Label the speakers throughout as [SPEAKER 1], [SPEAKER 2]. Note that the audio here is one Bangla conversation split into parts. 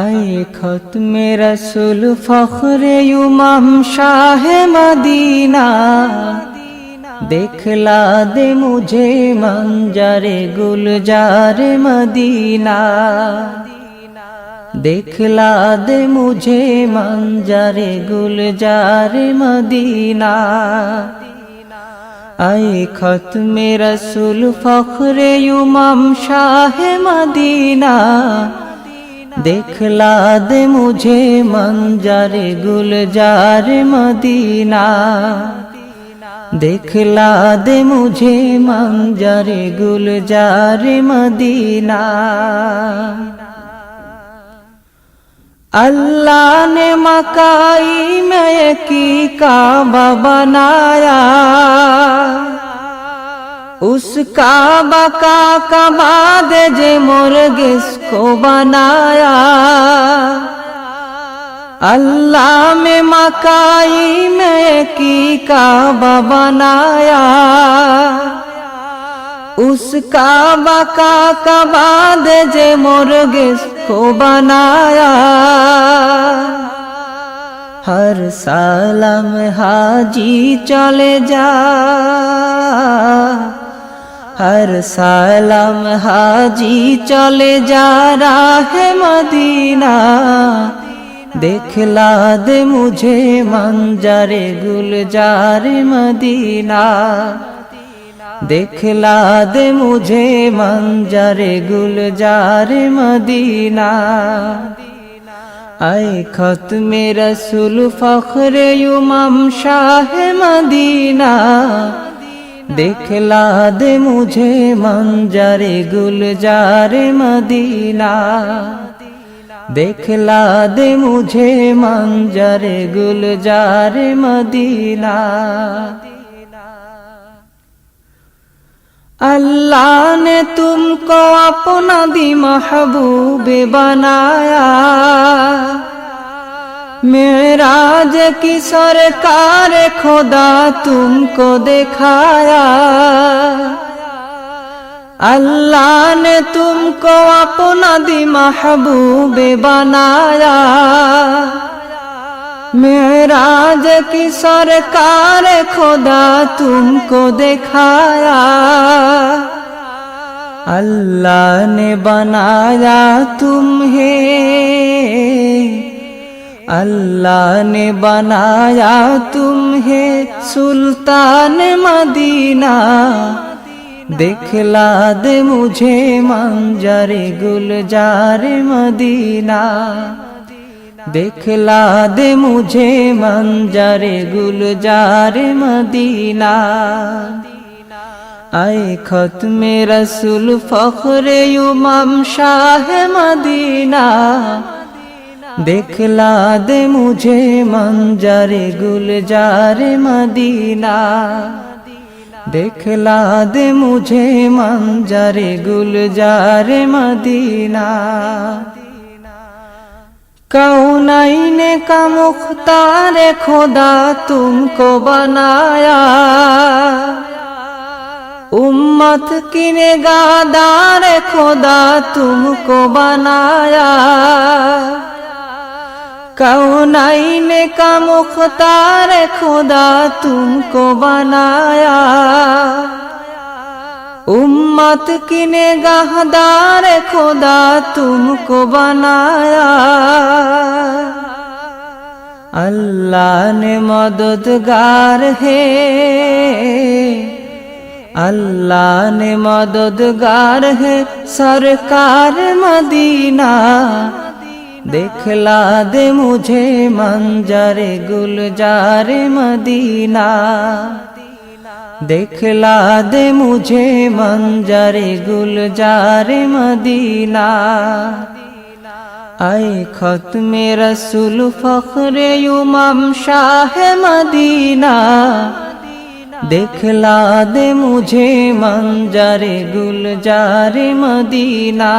[SPEAKER 1] আয়ে খতমে রসুল ফখরে উমাম শাহে মদিনা। দেখলা দে মুঝে মঞ্জারে গুলজার মদিনা। দেখলা দে মুঝে মঞ্জারে গুলজার মদিনা। আয়ে খতমে রসুল ফখরে উমাম শাহে মদিনা। देखला दे मुझे मंजर गुलजार मदीना देखला दे मुझे मंजर गुलजार मदीना अल्लाह ने मकाई में की काबा बनाया उसका बका कबा दे जे मुर्गिस को बनाया। अल्लाह में मकाई में की काबा बनाया। उसका बका कबा दे जे मुर्गिस को बनाया। हर सालम हाजी चले जा। আর সালাম হাজি চলে যারা হে মদিনা দেখলা দে মুঝে মঞ্জারে গুলজার মদিনা দেখলা দে মুঝে মঞ্জারে গুলজার মদিনা আই খতমে রসুল ফখরে উমাম শাহ মদিনা देखला दे मुझे मंजरे गुलजार मदीना देखला दे मुझे मंजरे गुलजार मदीना अल्लाह ने तुमको अपना दी महबूब बनाया मेराज की सरकार खुदा तुमको दिखाया अल्लाह ने तुमको अपना दी महबूब बनाया मेराज की सरकार खुदा तुमको दिखाया अल्लाह ने बनाया तुम्हें अल्लाह ने बनाया तुम्हें सुल्तान मदीना देखला दे मुझे मंजरे गुलजार मदीना देखला दे मुझे मंजरे गुलजार मदीना आए खत में रसूल फखरे उमम शाह मदीना देखला दे मुझे मंजरे गुलजार मदीना देखला दे मुझे मंजरे गुलजार मदीना कौनैन का मुख्तार खुदा तुमको बनाया उम्मत की निगादार खुदा तुमको बनाया कौनैन का मुख्तार खुदा तुमको बनाया उम्मत की निगाहदार खुदा तुमको बनाया अल्लाह ने मददगार है अल्लाह ने मददगार है सरकार मदीना দেখলা দে মুঝে মঞ্জারে গুলজারে মদিনা। দেখলা দে মুঝে মঞ্জারে গুলজারে মদিনা। আয় খতমে রসুল ফখরে উমাম শাহ মদিনা। দেখলা দে মুঝে মঞ্জারে গুলজারে মদিনা।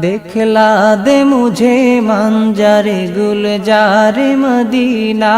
[SPEAKER 1] देखला दे मुझे मंजरे गुलजार मदीना